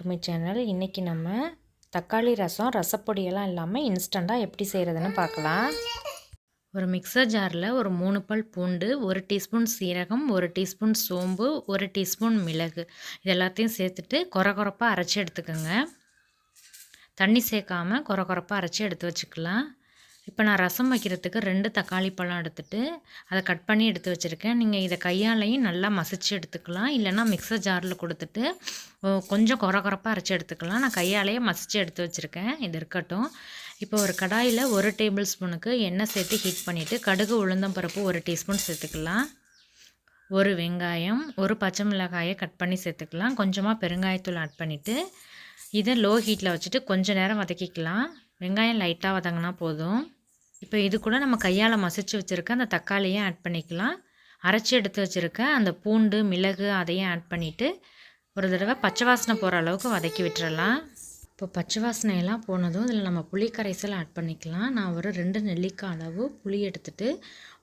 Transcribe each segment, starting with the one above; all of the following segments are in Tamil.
டு மை சேனல் இன்றைக்கி நம்ம தக்காளி ரசம் ரசப்பொடியெல்லாம் இல்லாமல் இன்ஸ்டண்ட்டாக எப்படி செய்கிறதுன்னு பார்க்கலாம். ஒரு மிக்சர் ஜாரில் ஒரு மூணு பல் பூண்டு ஒரு டீஸ்பூன் சீரகம் ஒரு டீஸ்பூன் சோம்பு ஒரு டீஸ்பூன் மிளகு. இது எல்லாத்தையும் சேர்த்துட்டு கொர கொரப்பாக அரைச்சி எடுத்துக்கோங்க. தண்ணி சேர்க்காமல் கொர கொரப்பாக அரைச்சி எடுத்து வச்சுக்கலாம். இப்போ நான் ரசம் வைக்கிறதுக்கு ரெண்டு தக்காளி பழம் எடுத்துகிட்டு அதை கட் பண்ணி எடுத்து வச்சுருக்கேன். நீங்கள் இதை கையாலையும் நல்லா மசிச்சு எடுத்துக்கலாம். இல்லைனா மிக்சர் ஜாரில் கொடுத்துட்டு கொஞ்சம் குறை குறப்பாக அரைச்சி எடுத்துக்கலாம். நான் கையாலேயே மசிச்சு எடுத்து வச்சுருக்கேன். இது இருக்கட்டும். இப்போ ஒரு கடாயில் ஒரு டேபிள் ஸ்பூனுக்கு எண்ணெய் சேர்த்து ஹீட் பண்ணிவிட்டு கடுகு உளுந்தம் பருப்பு ஒரு டீஸ்பூன் சேர்த்துக்கலாம். ஒரு வெங்காயம் ஒரு பச்சை மிளகாயை கட் பண்ணி சேர்த்துக்கலாம். கொஞ்சமாக பெருங்காயத்தூள் ஆட் பண்ணிவிட்டு இதை லோ ஹீட்டில் வச்சுட்டு கொஞ்சம் நேரம் வதக்கிக்கலாம். வெங்காயம் லைட்டாக வதங்கினா போதும். இப்போ இது கூட நம்ம கையால் மசிச்சு வச்சுருக்க அந்த தக்காளியும் ஆட் பண்ணிக்கலாம். அரைச்சி எடுத்து வச்சுருக்க அந்த பூண்டு மிளகு அதையும் ஆட் பண்ணிவிட்டு ஒரு தடவை பச்சை வாசனை போகிற அளவுக்கு வதக்கி விட்டுறலாம். இப்போ பச்சை வாசனையெல்லாம் போனதும் இதில் நம்ம புளி கரைசல் ஆட் பண்ணிக்கலாம். நான் ஒரு ரெண்டு நெல்லிக்காய் அளவு புளி எடுத்துகிட்டு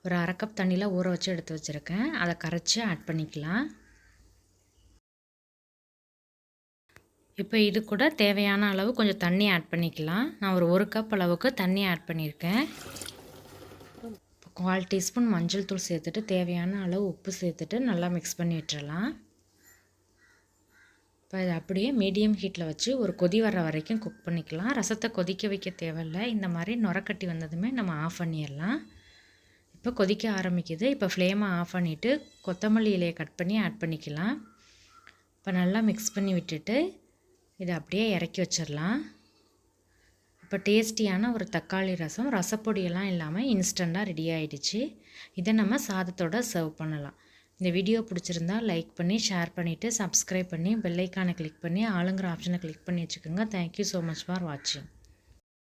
ஒரு அரை கப் தண்ணியில் ஊற வச்சு எடுத்து வச்சுருக்கேன். அதை கரைச்சி ஆட் பண்ணிக்கலாம். இப்போ இது கூட தேவையான அளவு கொஞ்சம் தண்ணி ஆட் பண்ணிக்கலாம். நான் ஒரு ஒரு கப் அளவுக்கு தண்ணி ஆட் பண்ணியிருக்கேன். கால் டீஸ்பூன் மஞ்சள் தூள் சேர்த்துட்டு தேவையான அளவு உப்பு சேர்த்துட்டு நல்லா மிக்ஸ் பண்ணி விட்டுறலாம். இப்போ இது அப்படியே மீடியம் ஹீட்டில் வச்சு ஒரு கொதி வர வரைக்கும் குக் பண்ணிக்கலாம். ரசத்தை கொதிக்க வைக்க தேவையில்லை. இந்த மாதிரி நுரக்கட்டி வந்ததுமே நம்ம ஆஃப் பண்ணிடலாம். இப்போ கொதிக்க ஆரம்பிக்குது. இப்போ ஃப்ளேமை ஆஃப் பண்ணிவிட்டு கொத்தமல்லி இலையை கட் பண்ணி ஆட் பண்ணிக்கலாம். இப்போ நல்லா மிக்ஸ் பண்ணி விட்டுட்டு இதை அப்படியே இறக்கி வச்சிடலாம். இப்போ டேஸ்டியான ஒரு தக்காளி ரசம் ரசப்பொடியெல்லாம் இல்லாமல் இன்ஸ்டண்ட்டாக ரெடி ஆகிடுச்சு இதை நம்ம சாதத்தோடு சர்வ் பண்ணலாம். இந்த வீடியோ பிடிச்சிருந்தா லைக் பண்ணி ஷேர் பண்ணிவிட்டு சப்ஸ்கிரைப் பண்ணி பெல்லைக்கானை கிளிக் பண்ணி ஆளுங்கிற ஆப்ஷனை கிளிக் பண்ணி வச்சுக்கோங்க. தேங்க்யூ ஸோ மச் ஃபார் வாட்சிங்